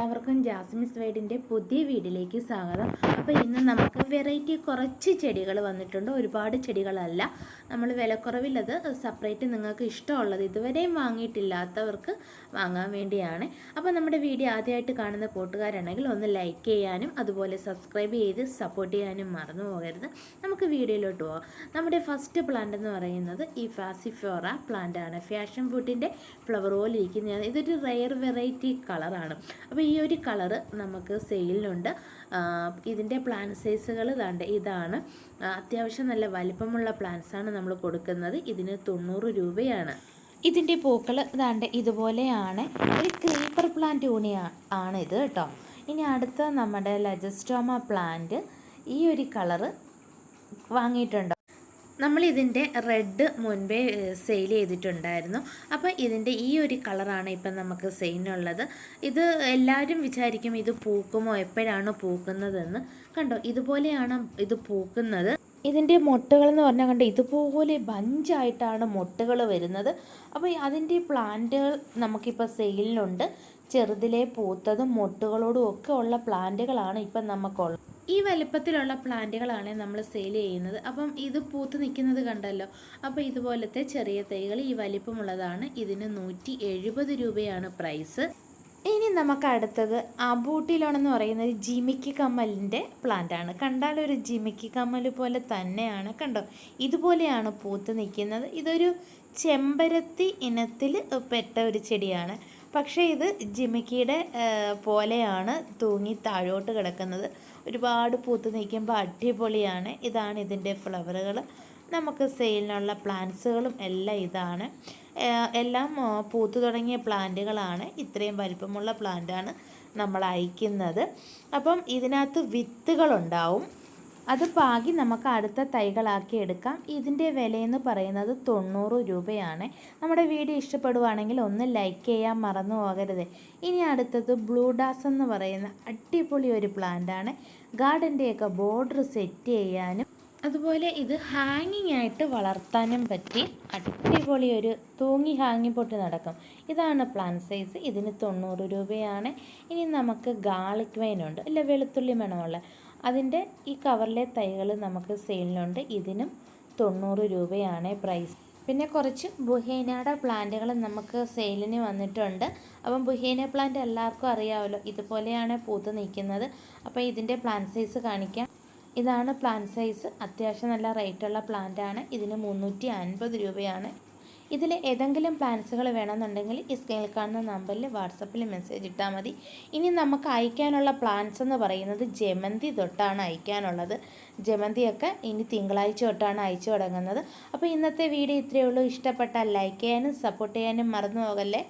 എല്ലാവർക്കും ജാസ്മിൻ വൈഡിന്റെ പുതിയ വീടിലേക്ക് സ്വാഗതം. അപ്പോൾ ഇന്ന് നമുക്ക് വെറൈറ്റി കുറച്ച് ചെടികൾ വന്നിട്ടുണ്ട്. ഒരുപാട് ചെടികളല്ല. നമ്മൾ വിലക്കുറവില്ലത് സെപ്പറേറ്റ് നിങ്ങൾക്ക് ഇഷ്ടമുള്ളത് ഇതുവരെയും വാങ്ങിയിട്ടില്ലാത്തവർക്ക് വാങ്ങാൻ വേണ്ടിയാണ്. അപ്പോൾ നമ്മുടെ വീഡിയോ ആദ്യമായിട്ട് കാണുന്ന കൂട്ടുകാരാണെങ്കിൽ ഒന്ന് ലൈക്ക് ചെയ്യാനും അതുപോലെ സബ്സ്ക്രൈബ് ചെയ്ത് സപ്പോർട്ട് ചെയ്യാനും മറന്നു പോകരുത്. നമുക്ക് വീഡിയോയിലോട്ട് പോകാം നമ്മുടെ ഫസ്റ്റ് പ്ലാന്റ് എന്ന് പറയുന്നത് ഈ ഫാസിഫ്യോറ പ്ലാന്റ് ആണ്. ഫാഷൻ ഫുഡിന്റെ ഫ്ലവർ പോലെ ഇരിക്കുന്നതാണ്. ഇതൊരു റെയർ വെറൈറ്റി കളറാണ്. അപ്പോൾ ഈ ഒരു കളറ് നമുക്ക് സെയിലിനുണ്ട് ഇതിന്റെ പ്ലാൻ സൈസുകൾ ഇതാണ്ട് ഇതാണ്. അത്യാവശ്യം നല്ല വലിപ്പമുള്ള ആണ് നമ്മൾ കൊടുക്കുന്നത്. ഇതിന് തൊണ്ണൂറ് രൂപയാണ്. ഇതിന്റെ പൂക്കൾ ഇതാണ്ട് ഇതുപോലെയാണ്. ഒരു ക്രീപ്പർ പ്ലാന്റ് ഊണി ആണ് ഇത് കേട്ടോ. ഇനി അടുത്ത നമ്മുടെ ലജസ്റ്റോമ പ്ലാന്റ് ഈ ഒരു കളറ് വാങ്ങിയിട്ടുണ്ട്. നമ്മൾ ഇതിന്റെ റെഡ് മുൻപേ സെയിൽ ചെയ്തിട്ടുണ്ടായിരുന്നു. അപ്പോൾ ഇതിന്റെ ഈ ഒരു കളറാണ് ഇപ്പം നമുക്ക് സെയിലിനുള്ളത് ഇത് എല്ലാവരും വിചാരിക്കും ഇത് പൂക്കുമോ എപ്പോഴാണ് പൂക്കുന്നതെന്ന്. കണ്ടോ ഇതുപോലെയാണ് ഇത് പൂക്കുന്നത്. ഇതിന്റെ മൊട്ടുകൾ എന്ന് പറഞ്ഞാൽ കണ്ടോ ഇതുപോലെ ബഞ്ചായിട്ടാണ് മൊട്ടുകൾ വരുന്നത്. അപ്പോൾ അതിന്റെ പ്ലാന്റുകൾ നമുക്കിപ്പോൾ സെയിലിലുണ്ട്. ചെറുതിലെ പൂത്തതും മൊട്ടുകളോടും ഒക്കെ ഉള്ള പ്ലാന്റുകളാണ് ഇപ്പം നമുക്കുള്ളത്. ഈ വലിപ്പത്തിലുള്ള പ്ലാന്റുകളാണ് നമ്മൾ സെയിൽ ചെയ്യുന്നത്. അപ്പം ഇത് പൂത്ത് നിൽക്കുന്നത് കണ്ടല്ലോ. അപ്പം ഇതുപോലത്തെ ചെറിയ തൈകൾ ഈ വലിപ്പമുള്ളതാണ്. ഇതിന് നൂറ്റി എഴുപത് രൂപയാണ് പ്രൈസ് ഇനി നമുക്ക് അടുത്തത് അബൂട്ടിലോണെന്ന് പറയുന്നത് ജിമിക്കി കമ്മലിന്റെ പ്ലാന്റാണ് കണ്ടാൽ ഒരു ജിമിക്കി കമ്മൽ പോലെ തന്നെയാണ് കണ്ടോ? ഇതുപോലെയാണ് പൂത്ത് നിൽക്കുന്നത്. ഇതൊരു ചെമ്പരത്തി ഇനത്തിൽ പെട്ട ഒരു ചെടിയാണ്. പക്ഷേ ഇത് ജിമിക്കിയുടെ പോലെയാണ് തൂങ്ങി താഴോട്ട് കിടക്കുന്നത്. ഒരുപാട് പൂത്ത് നിൽക്കുമ്പോൾ അടിപൊളിയാണ്. ഇതാണ് ഇതിന്റെ ഫ്ലവറുകൾ. നമുക്ക് സെയിലിനുള്ള പ്ലാന്റ്സുകളും എല്ലാം ഇതാണ്. എല്ലാം പൂത്ത് തുടങ്ങിയ പ്ലാന്റുകളാണ്. ഇത്രയും വലിപ്പമുള്ള പ്ലാന്റാണ് നമ്മൾ അയക്കുന്നത്. അപ്പം ഇതിനകത്ത് വിത്തുകളുണ്ടാവും. അത് പാകി നമുക്ക് അടുത്ത തൈകളാക്കി എടുക്കാം. ഇതിന്റെ വിലയെന്ന് പറയുന്നത് തൊണ്ണൂറ് രൂപയാണ്. നമ്മുടെ വീഡിയോ ഇഷ്ടപ്പെടുവാണെങ്കിൽ ഒന്ന് ലൈക്ക് ചെയ്യാൻ മറന്നു പോകരുത്. ഇനി അടുത്തത് ബ്ലൂഡാസ് എന്ന് പറയുന്ന അടിപൊളി ഒരു പ്ലാന്റാണ് ഗാർഡന്റെയൊക്കെ ബോർഡർ സെറ്റ് ചെയ്യാനും അതുപോലെ ഇത് ഹാങ്ങിങ് ആയിട്ട് വളർത്താനും പറ്റി അടിപൊളി ഒരു തൂങ്ങി ഹാങ്ങി പൊട്ടി നടക്കും. ഇതാണ് പ്ലാൻ സൈസ് ഇതിന് തൊണ്ണൂറ് രൂപയാണ്. ഇനി നമുക്ക് ഗാർലിക് വൈനുണ്ട് അല്ല വെളുത്തുള്ളി മണമുള്ള അതിന്റെ ഈ കവറിലെ തൈകൾ നമുക്ക് സെയിലിനുണ്ട്. ഇതിനും തൊണ്ണൂറ് രൂപയാണ് പ്രൈസ്. പിന്നെ കുറച്ച് ബുഹേനയുടെ പ്ലാന്റുകൾ നമുക്ക് സെയിലിന് വന്നിട്ടുണ്ട്. അപ്പം ബുഹേന പ്ലാന്റ് എല്ലാവർക്കും അറിയാമല്ലോ ഇതുപോലെയാണ് പൂത്ത് നിൽക്കുന്നത്. അപ്പോൾ ഇതിന്റെ പ്ലാൻ സൈസ് കാണിക്കാം. ഇതാണ് പ്ലാൻ സൈസ്. അത്യാവശ്യം നല്ല റേറ്റുള്ള പ്ലാന്റ് ആണ് ഇതിന് മുന്നൂറ്റി അൻപത് രൂപയാണ്. ഇതിൽ ഏതെങ്കിലും പ്ലാൻസുകൾ വേണമെന്നുണ്ടെങ്കിൽ ഈ സ്ക്രീനിൽ കാണുന്ന നമ്പറിൽ വാട്സപ്പിൽ മെസ്സേജ് ഇട്ടാൽ മതി. ഇനി നമുക്ക് അയക്കാനുള്ള പ്ലാൻസ് എന്ന് പറയുന്നത് ജമന്തി തൊട്ടാണ് അയക്കാനുള്ളത്. ജമന്തിയൊക്കെ ഇനി തിങ്കളാഴ്ച തൊട്ടാണ് അയച്ചു തുടങ്ങുന്നത്. അപ്പോൾ ഇന്നത്തെ വീഡിയോ ഇത്രയേ ഉള്ളൂ. ഇഷ്ടപ്പെട്ടാൽ ലൈക്ക് ചെയ്യാനും സപ്പോർട്ട് ചെയ്യാനും മറന്നു പോകല്ലേ?